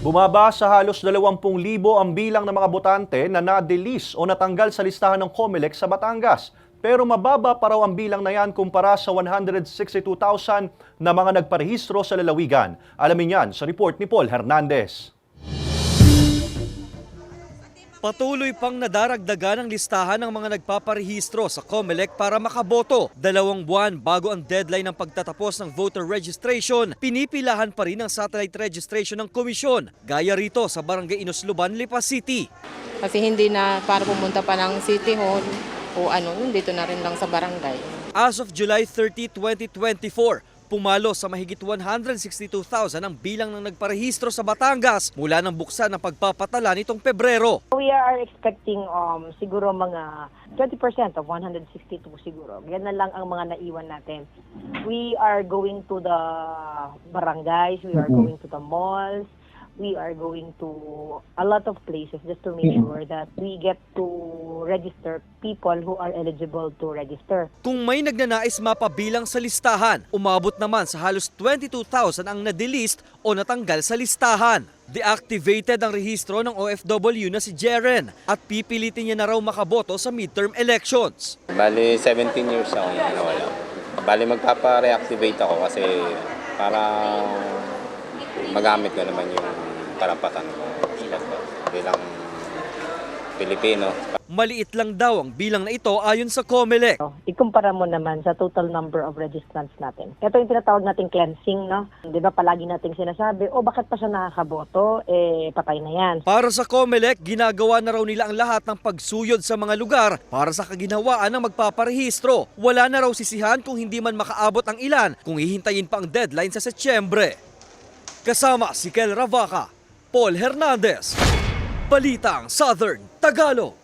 Bumaba sa halos 20,000 ang bilang ng mga botante na na-delis o natanggal sa listahan ng COMELEC sa Batangas. Pero mababa pa raw ang bilang na yan kumpara sa 162,000 na mga nagparehistro sa lalawigan. Alamin yan sa report ni Paul Hernandez. Patuloy pang nadaragdagan ang listahan ng mga nagpaparehistro sa COMELEC para makaboto. Dalawang buwan bago ang deadline ng pagtatapos ng voter registration, pinipilahan pa rin ang satellite registration ng komisyon, gaya rito sa Barangay Inusluban, Lipa City. Kasi hindi na para pumunta pa ng City Hall o ano, dito na rin lang sa barangay. As of July 30, 2024, pumalo sa mahigit 162,000 ang bilang ng nagparehistro sa Batangas mula nang buksan ang pagpapatala nitong Pebrero. We are expecting um, siguro mga 20% of 162 siguro. Yan na lang ang mga naiwan natin. We are going to the barangays, we are going to the malls, we are going to a lot of places just to make sure that we get to register people who are eligible to register. Kung may nagnanais mapabilang sa listahan, umabot naman sa halos 22,000 ang nadelist o natanggal sa listahan. Deactivated ang rehistro ng OFW na si Jeren at pipilitin niya na raw makaboto sa midterm elections. Bali, 17 years ako na nawala. Bali, magpapa-reactivate ako kasi para magamit ko naman yung karapatan ko bilang Pilipino. Maliit Maliit lang daw ang bilang na ito ayon sa COMELEC. Ikumpara mo naman sa total number of registrants natin. Ito yung tinatawag nating cleansing, no? Di ba palagi nating sinasabi, oh bakit pa siya nakakaboto? Eh, patay na yan. Para sa COMELEC, ginagawa na raw nila ang lahat ng pagsuyod sa mga lugar para sa kaginhawaan ng magpaparehistro. Wala na raw sisihan kung hindi man makaabot ang ilan kung hihintayin pa ang deadline sa Setyembre. Kasama si Kel Ravaca, Paul Hernandez, Balitang Southern Tagalog.